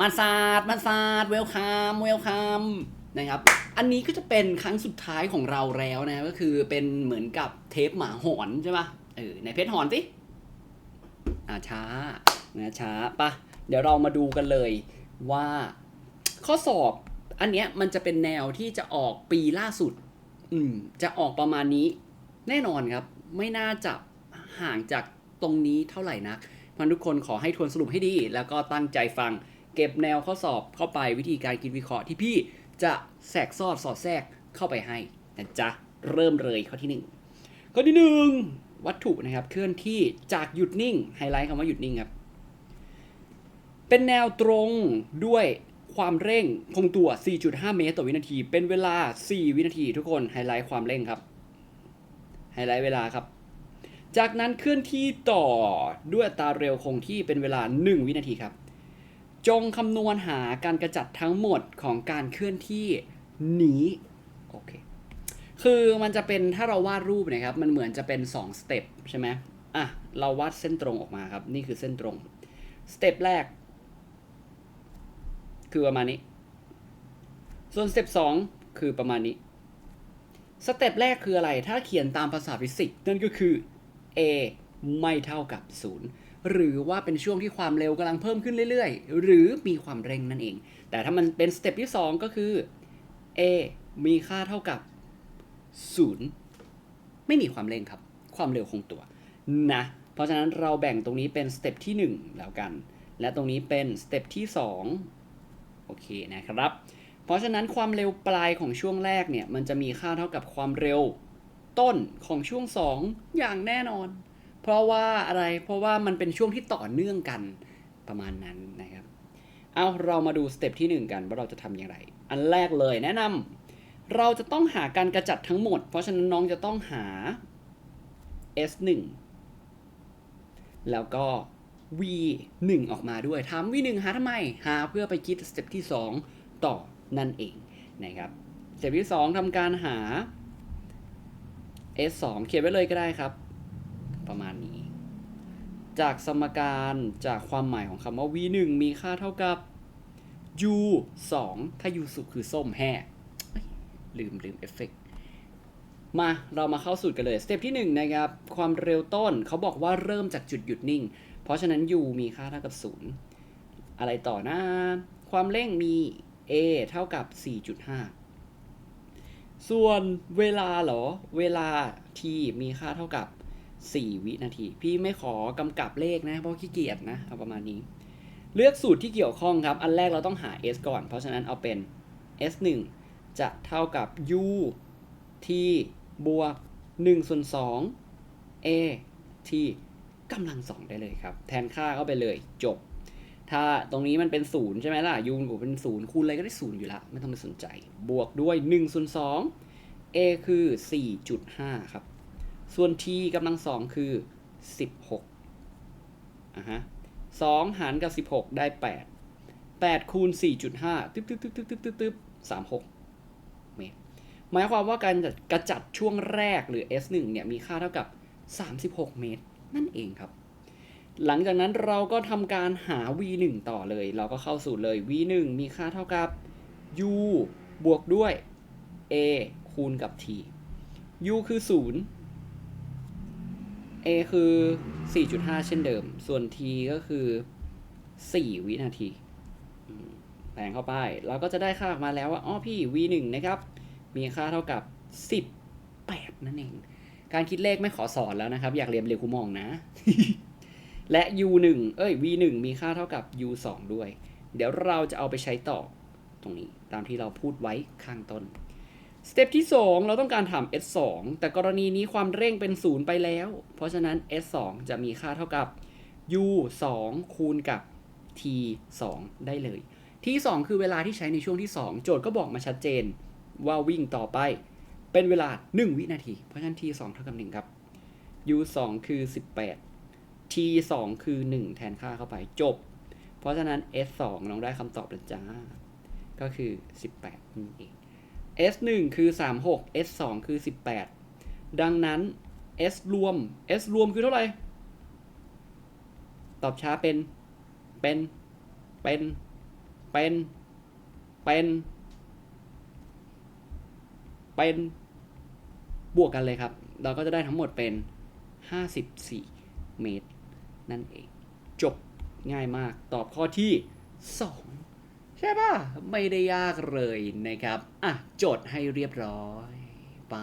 มาซาดมาซาดเวลคัมเวลคัมนะครับ อันนี้ก็จะเป็นครั้งสุดท้ายของเราแล้วนะ ก็คือเป็นเหมือนกับเทปหมาหอนใช่ปะเออ ในเพชรหอนสิอ่าช้า นะช้าปะเดี๋ยวเรามาดูกันเลยว่าข้อสอบอันเนี้ยมันจะเป็นแนวที่จะออกปีล่าสุด อืม จะออกประมาณนี้แน่นอนครับ ไม่น่าจะห่างจากตรงนี้เท่าไหร่นักมันทุกคนขอให้ทวนสรุปให้ดี แล้วก็ตั้งใจฟัง เก็บแนวข้อสอบเข้าไปวิธีการคิดวิเคราะห์ที่พี่จะแทรกซอดสอดแทรกเข้าไปให้นะจ๊ะเริ่มเลยข้อที่หนึ่งข้อที่หนึ่งวัตถุนะครับเคลื่อนที่จากหยุดนิ่งไฮไลท์คำว่าหยุดนิ่งครับเป็นแนวตรงด้วยความเร่งคงตัว 4.5 เมตรต่อวินาที เป็นเวลา 4 วินาที ทุกคนไฮไลท์ความเร่งครับไฮไลท์เวลาครับ จากนั้นเคลื่อนที่ต่อด้วยตาเร็วคงที่เป็นเวลา 1 วินาทีครับ จงคำนวณหาการกระจัดทั้งหมดของการเคลื่อนที่นี้โอเคคือมันจะเป็นถ้าเราวาดรูปนะครับ มันเหมือนจะเป็น2สเต็ปใช่ไหมอะเราวาดเส้นตรงออกมาครับ นี่คือเส้นตรงสเต็ปแรก คือประมาณนี้ ส่วนสเต็ปสองคือประมาณนี้สเต็ปแรกคืออะไร ถ้าเขียนตามภาษาฟิสิกส์นั่นก็คือ a ไม่เท่ากับ 0 หรือว่าเป็นช่วงที่ความเร็วกำลังเพิ่มขึ้นเรื่อยๆ หรือมีความเร่งนั่นเอง แต่ถ้ามันเป็นสเต็ปที่ 2 ก็คือ a มีค่าเท่ากับ 0 ไม่มีความเร่งครับ ความเร็วคงตัวนะเพราะฉะนั้นเราแบ่งตรงนี้เป็นสเต็ปที่ 1 แล้วกัน และตรงนี้เป็นสเต็ปที่ 2 โอเคนะครับ เพราะฉะนั้นความเร็วปลายของช่วงแรกเนี่ย มันจะมีค่าเท่ากับความเร็วต้นของช่วง 2 อย่างแน่นอน เพราะว่าอะไรเพราะว่ามันเป็นช่วงที่ต่อเนื่องกันประมาณนั้นนะครับ เอาเรามาดูสเต็ปที่ 1 กันว่าเราจะทำอย่างไร อันแรกเลยแนะนำเราจะต้องหาการกระจัดทั้งหมด เพราะฉะนั้นน้องจะต้องหา S1 แล้วก็ V1 ออกมาด้วยทำ V1 หาทำไม หาเพื่อไปคิดสเต็ปที่ 2 ต่อนั่นเองนะครับสเต็ปที่ 2ทำการหา S2 เขียนไว้เลยก็ได้ครับ ประมาณนี้ จากสมการจากความหมายของคำว่า V1 มีค่าเท่ากับ U2 ถ้า U สุดคือส้มแห่ลืมลืมเอฟเฟกต์มาเรามาเข้าสูตรกันเลย สเต็ปที่1นะครับความเร็วต้นเขาบอกว่าเริ่มจากจุดหยุดนิ่ง เพราะฉะนั้น U มีค่าเท่ากับ 0 อะไรต่อนะ ความเร่งมี A เท่ากับ 4.5 ส่วนเวลาเหรอ เวลา t มีค่าเท่ากับ 4 วินาที พี่ไม่ขอกำกับเลขนะ เพราะขี้เกียจนะ เอาประมาณนี้ เลือกสูตรที่เกี่ยวข้องครับ อันแรกเราต้องหา s ก่อน เพราะฉะนั้นเอาเป็น s1 จะเท่ากับ u t บวก1ส่วน2 a t กำลังสองได้เลยครับ แทนค่าเข้าไปเลยจบ ถ้าตรงนี้มันเป็นศูนย์ใช่ไหมล่ะยูนกูเป็นศูนย์คูณอะไรก็ได้ศูนย์อยู่ละไม่ต้องไปสนใจ บวกด้วย1ส่วน2 a คือ 4.5 ครับ ส่วน t กำลังสองคือ 16อะฮะ2หารกับ 16 ได้ 8 8 คูณ 4.5 ตึ๊บตึ๊บตึ๊บตึ๊บตึ๊บตึ๊บตึ๊บ36เมตรหมายความว่าการกระจัดช่วงแรกหรือ S1 เนี่ยมีค่าเท่ากับ 36 เมตร นั่นเองครับ หลังจากนั้นเราก็ทำการหา v1 ต่อเลย เราก็เข้าสูตรเลย v1 มีค่าเท่ากับ u บวกด้วย a คูณกับ t u คือ 0 a คือ 4.5 เช่นเดิม ส่วน t ก็คือ 4 วินาทีแปลงเข้าไป เราก็จะได้ค่าออกมาแล้วว่า อ๋อพี่ v1 นะครับ มีค่าเท่ากับ 18 นั่นเอง การคิดเลขไม่ขอสอนแล้วนะครับ อยากเรียนเรียนคูมองนะ และ u1 เอ้ย v1 มีค่าเท่ากับ u2 ด้วย เดี๋ยวเราจะเอาไปใช้ต่อตรงนี้ ตามที่เราพูดไว้ข้างต้น สเต็ปที่ 2 เราต้องการถาม s2 แต่กรณีนี้ความเร่งเป็น 0 ไปแล้ว เพราะฉะนั้น s2 จะมีค่าเท่ากับ u2 คูณกับ t2 ได้เลย t2 คือเวลาที่ใช้ในช่วงที่ 2 โจทย์ก็บอกมาชัดเจนว่าวิ่งต่อไป เป็นเวลา 1 วินาที เพราะฉะนั้น t2 เท่ากับ1ครับ u2 คือ 18 t 2คือ 1 แทนค่าเข้าไปจบ เพราะฉะนั้น s 2น้องได้คำตอบแล้วจ้า ก็คือ 18นี่เอง s 1คือ 36 s 2คือ 18 ดังนั้น s รวม s รวมคือเท่าไหร่ ตอบช้าเป็น เป็น เป็น เป็น เป็น เป็น บวกกันเลยครับ เราก็จะได้ทั้งหมดเป็น 54 เมตร นั่นเอง จบง่ายมาก ตอบข้อที่ 2 ใช่ป่ะ ไม่ได้ยากเลยนะครับ อะโจทย์ให้เรียบร้อย ไป